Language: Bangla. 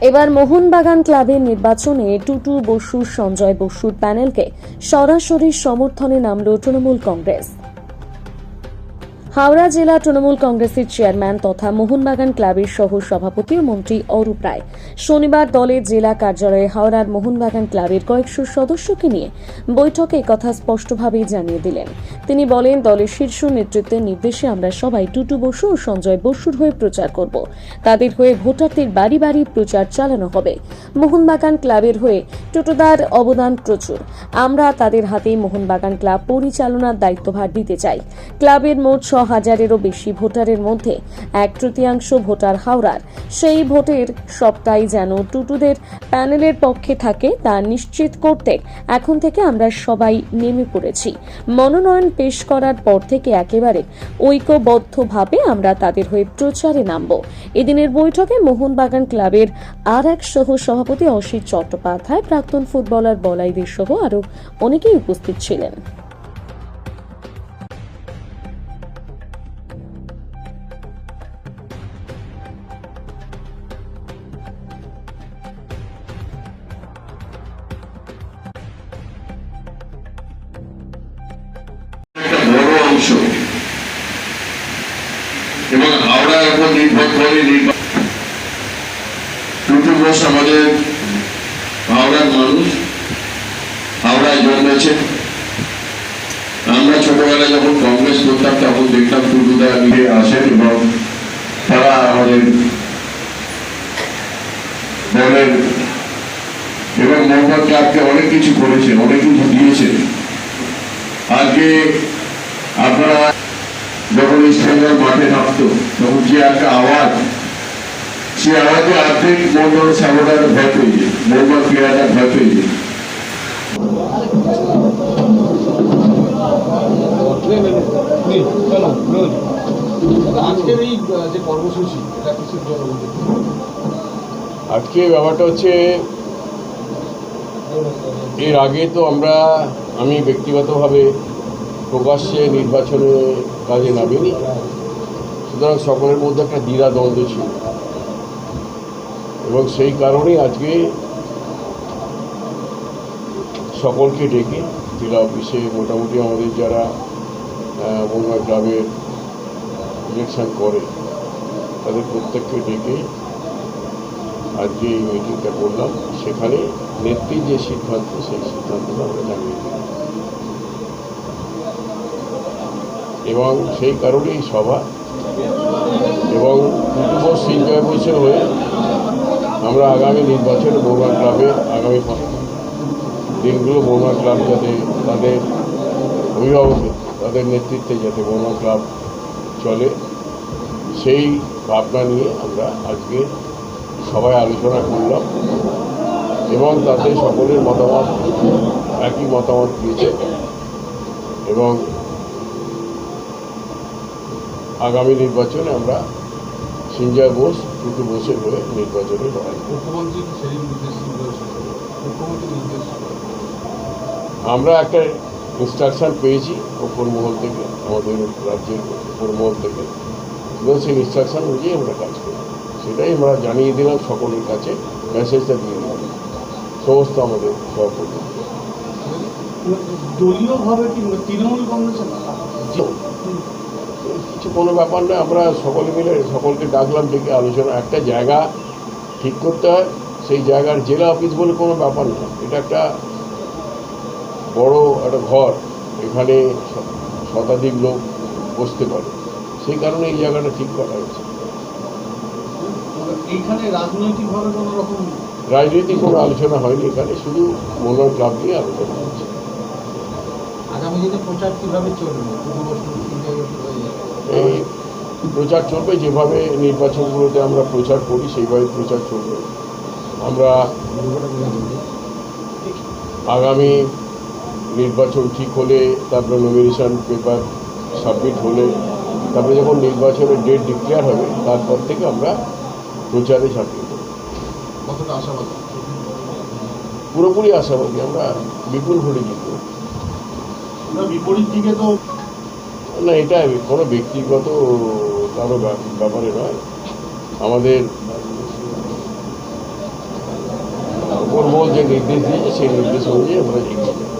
এবার মোহনবাগান ক্লাবের নির্বাচনে টুটু বসু সঞ্জয় বসুর প্যানেলকে সরাসরি সমর্থনে নামল তৃণমূল কংগ্রেস। হাওড়া জেলা তৃণমূল কংগ্রেসের চেয়ারম্যান তথা মোহনবাগান ক্লাবের সহ সভাপতি ও মন্ত্রী অরূপ রায়। শনিবার দলের জেলা কার্যালয়ে হাওড়ার মোহনবাগান ক্লাবের কয়েকশো সদস্যকে নিয়ে বৈঠকে কথা স্পষ্টভাবেই জানিয়ে দিলেন। তিনি বলেন, দলের শীর্ষ নেতৃত্বের নির্দেশে আমরা সবাই টুটু বসু ও সঞ্জয় বসুর হয়ে প্রচার করব। তাদের হয়ে ভোটারদের বাড়ি বাড়ি প্রচার চালানো হবে। মোহনবাগান ক্লাবের হয়ে টুটুদার অবদান প্রচুর। আমরা তাদের হাতে মোহনবাগান ক্লাব পরিচালনার দায়িত্বভার দিতে চাই। ক্লাবের মোট হাজারেরও বেশি ভোটারের মধ্যে এক তৃতীয়াংশ ভোটার হাওড়ার। সেই ভোটের সবটাই যেন টুটুদের প্যানেলের পক্ষে থাকে তা নিশ্চিত করতে এখন থেকে আমরা সবাই নেমে পড়েছি। মনোনয়ন পেশ করার পর থেকে একেবারে ঐক্যবদ্ধভাবে আমরা তাদের হয়ে প্রচারে নামব। এদিনের বৈঠকে মোহনবাগান ক্লাবের আর এক সহ সভাপতি অসিত চট্টোপাধ্যায়, প্রাক্তন ফুটবলার বলাইদের সহ আরও অনেকেই উপস্থিত ছিলেন। অংশ এবং হাওড়ার উপর নির্ভর করে টুটু আমাদের হাওড়ার মানুষ, হাওড়ায় জন্মেছে আমরা ছোটবেলায় যখন কংগ্রেস করতাম, তখন দেখতাম টুটুদা নিয়ে আসেন এবং তারা আমাদের দলের এবং মোহাম্মদ ক্লাবকে অনেক কিছু করেছে, অনেক কিছু দিয়েছে। আজকে আপনারা যখন বেঙ্গল মাঠে নামতো তখন যে একটা আওয়াজ সে আওয়াজে অর্ধেক মন্ডল সাগরটা ভয় পেয়ে যায় মন্ডল ক্রীড়াটা ভয় পেয়ে যায়। আজকের এই যে কর্মসূচি এটা কিসের জন্য আজকে ব্যাপারটা হচ্ছে এর আগে তো আমরা আমি ব্যক্তিগতভাবে প্রকাশ্যে নির্বাচনে কাজে নামেনি সুতরাং সকলের মধ্যে একটা দ্বিধা দ্বন্দ্ব ছিল। এবং সেই কারণেই আজকে সকলকে ডেকে জেলা অফিসে মোটামুটি আমাদের যারা বন্যা ক্লাবের ইলেকশন করে, তাদের প্রত্যেককে ডেকে আজকে এই মিটিংটা করলাম। সেখানে নেত্রীর যে সিদ্ধান্ত, সেই সিদ্ধান্তটা আমরা জানিয়ে দিই এবং সেই কারণেই সভা। এবং কুটুম্ব বসে হয়ে আমরা আগামী নির্বাচনে বৌমা ক্লাবে আগামী দিনগুলো বৌমা ক্লাব যাতে তাদের অভিভাবকের তাদের নেতৃত্বে যাতে বৌমা ক্লাব চলে, সেই ভাবনা নিয়ে আমরা আজকে সবাই আলোচনা করলাম এবং তাতে সকলের মতামত, একই মতামত দিয়েছে এবং আগামী নির্বাচনে আমরা সিঞ্জয় বোস টুটু বোসের হয়ে নির্বাচনে লড়াই মুখ্যমন্ত্রী আমরা একটা ইনস্ট্রাকশন পেয়েছি ওপর মহল থেকে আমাদের রাজ্যের ওপর মহল থেকে। এবং সেই ইনস্ট্রাকশন অনুযায়ী আমরা কাজ করি সেটাই আমরা জানিয়ে দিলাম সকলের কাছে মেসেজটা দিয়ে দিলাম। সমস্ত আমাদের সভাপতি। দলীয়ভাবে কি তৃণমূল কংগ্রেসের? কিছু কোনো ব্যাপার নয় আমরা সকলে মিলে সকলকে ডাকলাম ডেকে আলোচনা একটা জায়গা ঠিক করতে হয় সেই জায়গার জেলা অফিস বলে কোনো ব্যাপার না। এটা একটা বড় একটা ঘর এখানে শতাধিক লোক বসতে পারে। সেই কারণে এই জায়গাটা ঠিক করা হয়েছে। রাজনৈতিক কোনো আলোচনা হয়নি এখানে শুধু মনোর ক্লাব নিয়ে আলোচনা হচ্ছে। আগামী দিনে প্রচার কীভাবে চলবে? এই প্রচার চলবে যেভাবে নির্বাচনগুলোতে আমরা প্রচার করি সেইভাবে প্রচার চলবে। আমরা আগামী নির্বাচন ঠিক হলে তারপরে নমিনেশন পেপার সাবমিট হলে তারপরে যখন নির্বাচনের ডেট ডিক্লেয়ার হবে তারপর থেকে আমরা প্রচারে ঝাঁপিয়ে দেবো পুরোপুরি আশাবাদী আমরা বিপুল ভোটে জিতব। না, বিপরীত দিকে তো না, এটা কোনো ব্যক্তিগত কারও ব্যাপারে নয়। আমাদের ওর মূল যে নির্দেশ দিয়েছে, সেই নির্দেশ অনুযায়ী আমরা এগিয়ে